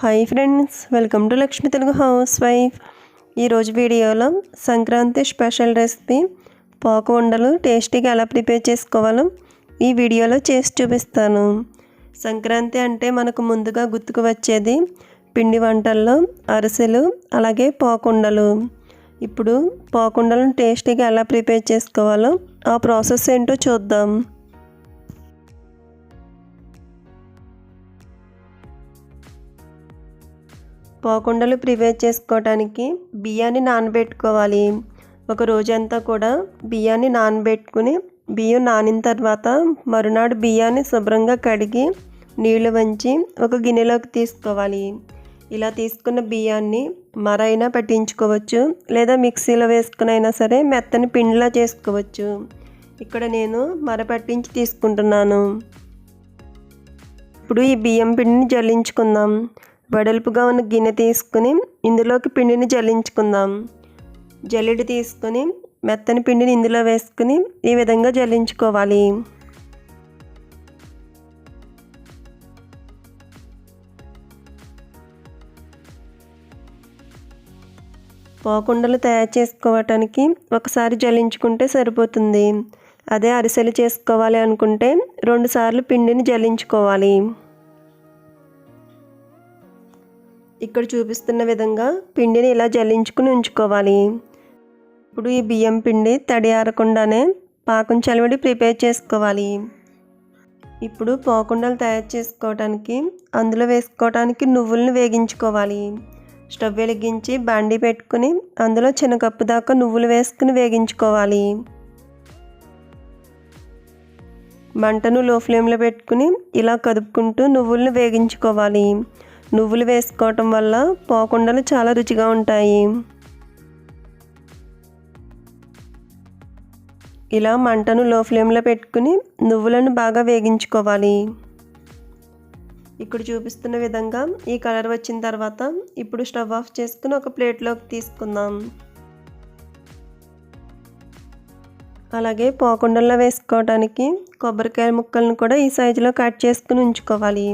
Hi friends welcome to Lakshmi Telugu housewife. ఈరోజు వీడియోలో Sankranti special recipe పోక ఉండలు టేస్టీగా ఎలా ప్రిపేర్ చేసుకోవాలో ఈ వీడియోలో చేసి చూపిస్తాను. సంక్రాంతి అంటే మనకు ముందుగా గుర్తుకు వచ్చేది పిండి వంటల్లో అరిసెలు అలాగే పోకుండలు ఇప్పుడు పోకుండలను టేస్టీగా ఎలా ప్రిపేర్ చేసుకోవాలో ఆ ప్రాసెస్ ఏంటో చూద్దాం. పోకుండలు ప్రిపేర్ చేసుకోవడానికి బియ్యాన్ని నానబెట్టుకోవాలి. ఒక రోజంతా కూడా బియ్యాన్ని నానబెట్టుకుని బియ్యం నానిన తర్వాత మరునాడు బియ్యాన్ని శుభ్రంగా కడిగి నీళ్ళు వంచి ఒక గిన్నెలోకి తీసుకోవాలి. ఇలా తీసుకున్న బియ్యాన్ని మరైనా పట్టించుకోవచ్చు లేదా మిక్సీలో వేసుకునైనా సరే మెత్తని పిండిలా చేసుకోవచ్చు. ఇక్కడ నేను మర పట్టించి తీసుకుంటున్నాను. ఇప్పుడు ఈ బియ్యం పిండిని జల్లించుకుందాం. వెడల్పుగా ఉన్న గిన్నె తీసుకుని ఇందులోకి పిండిని జల్లించుకుందాం. జల్లెడ తీసుకొని మెత్తని పిండిని ఇందులో వేసుకుని ఈ విధంగా జల్లించుకోవాలి. పోకుండలు తయారు చేసుకోవటానికి ఒకసారి జల్లించుకుంటే సరిపోతుంది. అదే అరిసెలు చేసుకోవాలి అనుకుంటే రెండుసార్లు పిండిని జల్లించుకోవాలి. ఇక్కడ చూపిస్తున్న విధంగా పిండిని ఇలా జల్లించుకుని ఉంచుకోవాలి. ఇప్పుడు ఈ బియ్యం పిండి తడి ఆరకుండానే పాకం చలివిడి ప్రిపేర్ చేసుకోవాలి. ఇప్పుడు పోకుండలు తయారు చేసుకోవడానికి అందులో వేసుకోవడానికి నువ్వులను వేగించుకోవాలి. స్టవ్ వెలిగించి బాండి పెట్టుకుని అందులో చిన్న కప్పు దాకా నువ్వులు వేసుకుని వేగించుకోవాలి. మంటను లో ఫ్లేమ్లో పెట్టుకుని ఇలా కదుపుకుంటూ నువ్వులను వేగించుకోవాలి. నువ్వులు వేసుకోవటం వల్ల పోకుండలు చాలా రుచిగా ఉంటాయి. ఇలా మంటను లో ఫ్లేమ్లో పెట్టుకుని నువ్వులను బాగా వేగించుకోవాలి. ఇక్కడ చూపిస్తున్న విధంగా ఈ కలర్ వచ్చిన తర్వాత ఇప్పుడు స్టవ్ ఆఫ్ చేసుకుని ఒక ప్లేట్లోకి తీసుకుందాం. అలాగే పోకుండల్లో వేసుకోవడానికి కొబ్బరికాయ ముక్కలను కూడా ఈ సైజులో కట్ చేసుకుని ఉంచుకోవాలి.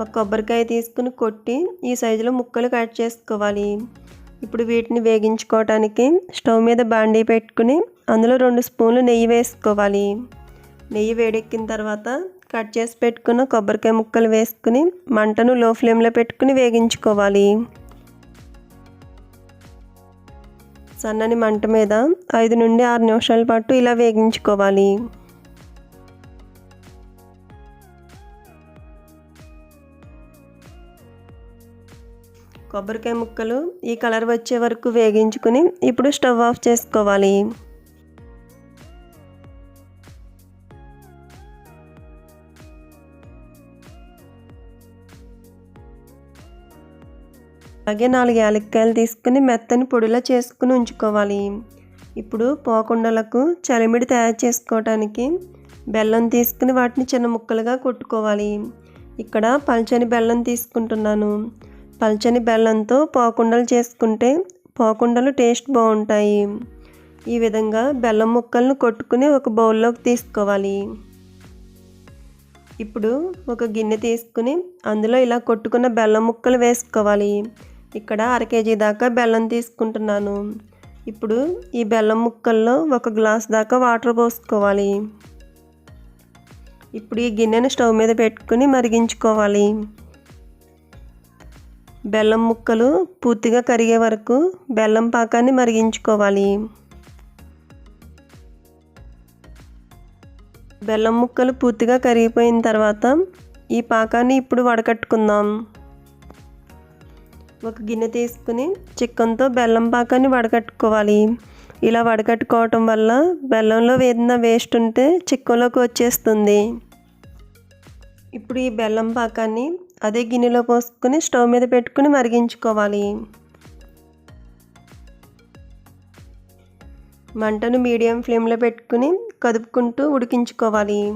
ఒక కొబ్బరికాయ తీసుకుని కొట్టి ఈ సైజులో ముక్కలు కట్ చేసుకోవాలి. ఇప్పుడు వీటిని వేగించుకోవటానికి స్టవ్ మీద బాండీ పెట్టుకుని అందులో రెండు స్పూన్లు నెయ్యి వేసుకోవాలి. నెయ్యి వేడెక్కిన తర్వాత కట్ చేసి పెట్టుకున్న కొబ్బరికాయ ముక్కలు వేసుకుని మంటను లో ఫ్లేమ్లో పెట్టుకుని వేగించుకోవాలి. సన్నని మంట మీద ఐదు నుండి ఆరు నిమిషాల పాటు ఇలా వేగించుకోవాలి. కొబ్బరికాయ ముక్కలు ఈ కలర్ వచ్చే వరకు వేగించుకుని ఇప్పుడు స్టవ్ ఆఫ్ చేసుకోవాలి. అలాగే నాలుగు యాలక్కాయలు తీసుకుని మెత్తని పొడిలా చేసుకుని ఉంచుకోవాలి. ఇప్పుడు పోకుండలకు చలిమిడి తయారు చేసుకోవడానికి బెల్లం తీసుకుని వాటిని చిన్న ముక్కలుగా కొట్టుకోవాలి. ఇక్కడ పల్చని బెల్లం తీసుకుంటున్నాను. పల్చని బెల్లంతో పోకుండలు చేసుకుంటే పోకుండలు టేస్ట్ బాగుంటాయి. ఈ విధంగా బెల్లం ముక్కలను కొట్టుకుని ఒక బౌల్లోకి తీసుకోవాలి. ఇప్పుడు ఒక గిన్నె తీసుకుని అందులో ఇలా కొట్టుకున్న బెల్లం ముక్కలు వేసుకోవాలి. ఇక్కడ అర కేజీ దాకా బెల్లం తీసుకుంటున్నాను. ఇప్పుడు ఈ బెల్లం ముక్కల్లో ఒక గ్లాస్ దాకా వాటర్ పోసుకోవాలి. ఇప్పుడు ఈ గిన్నెను స్టవ్ మీద పెట్టుకుని మరిగించుకోవాలి. బెల్లం ముక్కలు పూర్తిగా కరిగే వరకు బెల్లం పాకాన్ని మరిగించుకోవాలి. బెల్లం ముక్కలు పూర్తిగా కరిగిపోయిన తర్వాత ఈ పాకాన్ని ఇప్పుడు వడకట్టుకుందాం. ఒక గిన్నె తీసుకుని చిక్కన్తో బెల్లం పాకాన్ని వడకట్టుకోవాలి. ఇలా వడకట్టుకోవటం వల్ల బెల్లంలో వేదిన వేస్ట్ ఉంటే చిక్కంలోకి వచ్చేస్తుంది. ఇప్పుడు ఈ బెల్లం పాకాన్ని అదే గిన్నెలో పోసుకుని స్టవ్ మీద పెట్టుకుని మరిగించుకోవాలి. మంటను మీడియం ఫ్లేమ్లో పెట్టుకుని కదుపుకుంటూ ఉడికించుకోవాలి.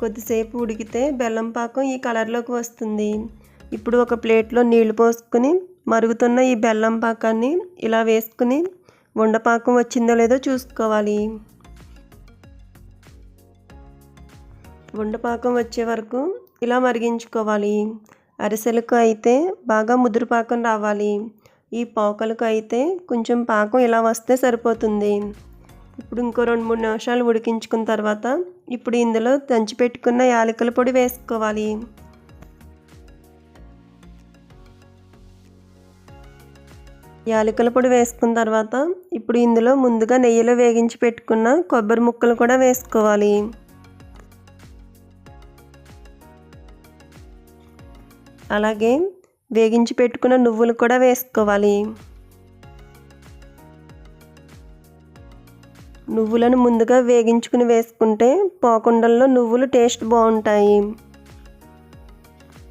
కొద్దిసేపు ఉడికితే బెల్లం పాకం ఈ కలర్లోకి వస్తుంది. ఇప్పుడు ఒక ప్లేట్లో నీళ్ళు పోసుకుని మరుగుతున్న ఈ బెల్లం పాకాన్ని ఇలా వేసుకుని ఉండపాకం వచ్చిందో లేదో చూసుకోవాలి. ఉండపాకం వచ్చే వరకు ఇలా మరిగించుకోవాలి. అరిసెలకు అయితే బాగా ముదురు పాకం రావాలి. ఈ పోకలకు అయితే కొంచెం పాకం ఇలా వస్తే సరిపోతుంది. ఇప్పుడు ఇంకో రెండు మూడు నిమిషాలు ఉడికించుకున్న తర్వాత ఇప్పుడు ఇందులో దంచి పెట్టుకున్న యాలకుల పొడి వేసుకోవాలి. యాలకుల పొడి వేసుకున్న తర్వాత ఇప్పుడు ఇందులో ముందుగా నెయ్యిలో వేగించి పెట్టుకున్న కొబ్బరి ముక్కలు కూడా వేసుకోవాలి. అలాగే వేగించి పెట్టుకున్న నువ్వులు కూడా వేసుకోవాలి. నువ్వులను ముందుగా వేగించుకుని వేసుకుంటే పోకుండల్లో నువ్వులు టేస్ట్ బాగుంటాయి.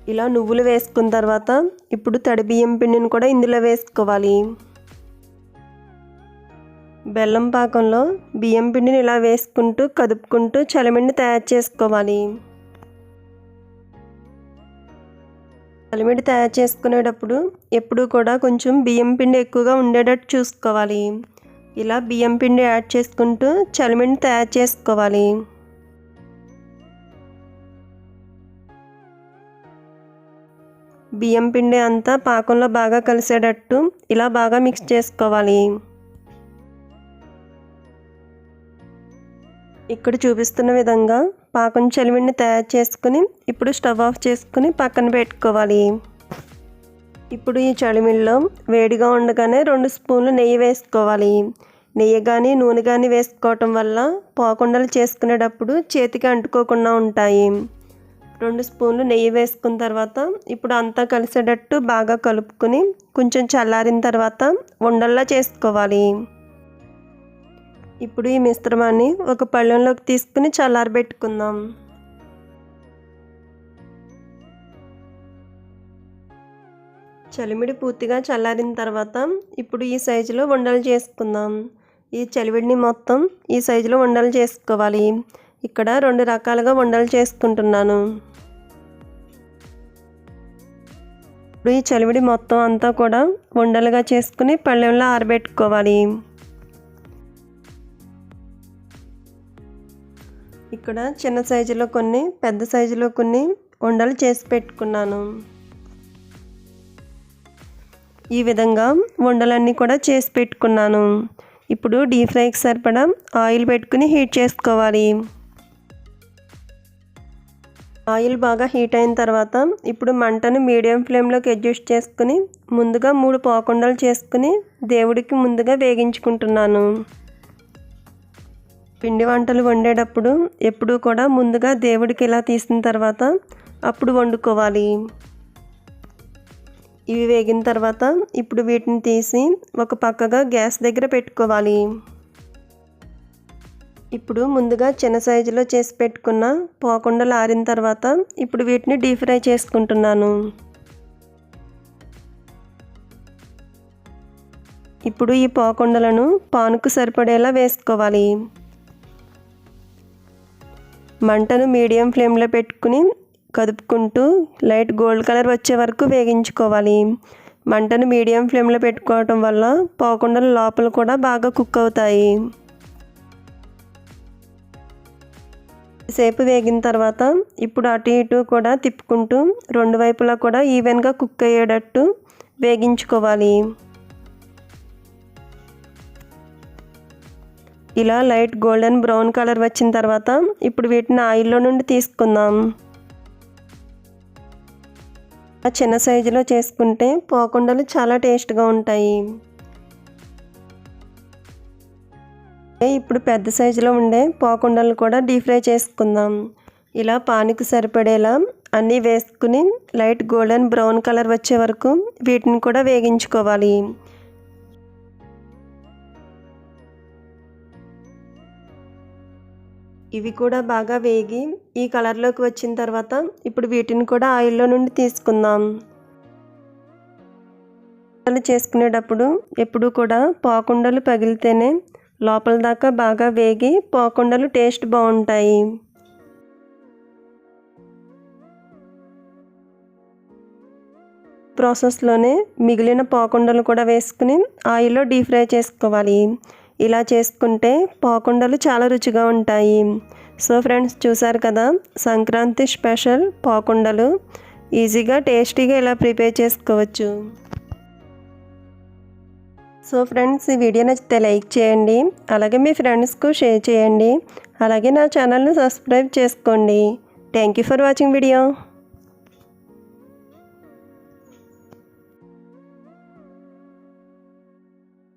ఇలా నువ్వులు వేసుకున్న తర్వాత ఇప్పుడు తడి బియ్యం పిండిని కూడా ఇందులో వేసుకోవాలి. బెల్లం పాకంలో బియ్యం పిండిని ఇలా వేసుకుంటూ కదుపుకుంటూ చలిమిండి తయారు చేసుకోవాలి. చలిమిడి తయారు చేసుకునేటప్పుడు ఎప్పుడు కూడా కొంచెం బియ్యం పిండి ఎక్కువగా ఉండేటట్టు చూసుకోవాలి. ఇలా బియ్యం పిండి యాడ్ చేసుకుంటూ చలిమిడిని తయారు చేసుకోవాలి. బియ్యం పిండి అంతా పాకంలో బాగా కలిసేటట్టు ఇలా బాగా మిక్స్ చేసుకోవాలి. ఇక్కడ చూపిస్తున్న విధంగా పాకం చలిమిడిని తయారు చేసుకుని ఇప్పుడు స్టవ్ ఆఫ్ చేసుకుని పక్కన పెట్టుకోవాలి. ఇప్పుడు ఈ చలిమిడిలో వేడిగా ఉండగానే రెండు స్పూన్లు నెయ్యి వేసుకోవాలి. నెయ్యి కానీ నూనె కానీ వేసుకోవటం వల్ల పోకుండలు చేసుకునేటప్పుడు చేతికి అంటుకోకుండా ఉంటాయి. రెండు స్పూన్లు నెయ్యి వేసుకున్న తర్వాత ఇప్పుడు అంతా కలిసేటట్టు బాగా కలుపుకొని కొంచెం చల్లారిన తర్వాత ఉండల్లా చేసుకోవాలి. ఇప్పుడు ఈ మిశ్రమాన్ని ఒక పళ్ళెంలోకి తీసుకుని చల్లారబెట్టుకుందాం. చలిమిడి పూర్తిగా చల్లారిన తర్వాత ఇప్పుడు ఈ సైజులో ఉండలు చేసుకుందాం. ఈ చలివిడిని మొత్తం ఈ సైజులో ఉండలు చేసుకోవాలి. ఇక్కడ రెండు రకాలుగా ఉండలు చేసుకుంటున్నాను. ఇప్పుడు ఈ చలివిడి మొత్తం అంతా కూడా ఉండలుగా చేసుకుని పళ్ళెంలో ఆరబెట్టుకోవాలి. ఇక్కడ చిన్న సైజులో కొన్ని పెద్ద సైజులో కొన్ని ఉండలు చేసి పెట్టుకున్నాను. ఈ విధంగా ఉండలన్నీ కూడా చేసి పెట్టుకున్నాను. ఇప్పుడు డీప్ ఫ్రైకి సరిపడా ఆయిల్ పెట్టుకుని హీట్ చేసుకోవాలి. ఆయిల్ బాగా హీట్ అయిన తర్వాత ఇప్పుడు మంటను మీడియం ఫ్లేమ్లోకి అడ్జస్ట్ చేసుకుని ముందుగా మూడు పోకుండలు చేసుకుని దేవుడికి ముందుగా వేగించుకుంటున్నాను. పిండి వంటలు వండేటప్పుడు ఎప్పుడూ కూడా ముందుగా దేవుడికి ఇలా తీసిన తర్వాత అప్పుడు వండుకోవాలి. ఇవి వేగిన తర్వాత ఇప్పుడు వీటిని తీసి ఒక పక్కగా గ్యాస్ దగ్గర పెట్టుకోవాలి. ఇప్పుడు ముందుగా చిన్న సైజులో చేసి పెట్టుకున్న పోకుండలు ఆరిన తర్వాత ఇప్పుడు వీటిని డీప్ ఫ్రై చేసుకుంటున్నాను. ఇప్పుడు ఈ పోకుండలను పానుకు సరిపడేలా వేసుకోవాలి. మంటను మీడియం ఫ్లేమ్లో పెట్టుకుని కదుపుకుంటూ లైట్ గోల్డ్ కలర్ వచ్చే వరకు వేగించుకోవాలి. మంటను మీడియం ఫ్లేమ్లో పెట్టుకోవటం వల్ల పోకుండలు లోపల కూడా బాగా కుక్ అవుతాయి. సేపు వేగిన తర్వాత ఇప్పుడు అటు ఇటు కూడా తిప్పుకుంటూ రెండు వైపులా కూడా ఈవెన్గా కుక్ అయ్యేటట్టు వేగించుకోవాలి. ఇలా లైట్ గోల్డెన్ బ్రౌన్ కలర్ వచ్చిన తర్వాత ఇప్పుడు వీటిని ఆయిల్లో నుండి తీసుకుందాం. చిన్న సైజులో చేసుకుంటే పోకుండలు చాలా టేస్ట్గా ఉంటాయి. ఇప్పుడు పెద్ద సైజులో ఉండే పోకుండలు కూడా డీప్ ఫ్రై చేసుకుందాం. ఇలా పానికి సరిపడేలా అన్నీ వేసుకుని లైట్ గోల్డెన్ బ్రౌన్ కలర్ వచ్చే వరకు వీటిని కూడా వేగించుకోవాలి. ఇవి కూడా బాగా వేగి ఈ కలర్లోకి వచ్చిన తర్వాత ఇప్పుడు వీటిని కూడా ఆయిల్లో నుండి తీసుకుందాం. చేసుకునేటప్పుడు ఎప్పుడు కూడా పోకుండలు పగిలితేనే లోపల దాకా బాగా వేగి పోకుండలు టేస్ట్ బాగుంటాయి. ప్రాసెస్లోనే మిగిలిన పోకుండలు కూడా వేసుకుని ఆయిల్లో డీప్ ఫ్రై చేసుకోవాలి. ఇలా చేసుకుంటే పాకుండలు చాలా రుచిగా ఉంటాయి. సో ఫ్రెండ్స్ చూసారు కదా సంక్రాంతి స్పెషల్ పాకుండలు ఈజీగా టేస్టీగా ఇలా ప్రిపేర్ చేసుకోవచ్చు. సో ఫ్రెండ్స్ ఈ వీడియో నచ్చితే లైక్ చేయండి. అలాగే మీ ఫ్రెండ్స్కు షేర్ చేయండి. అలాగే నా ఛానల్ను సబ్స్క్రైబ్ చేసుకోండి. Thank you for watching video.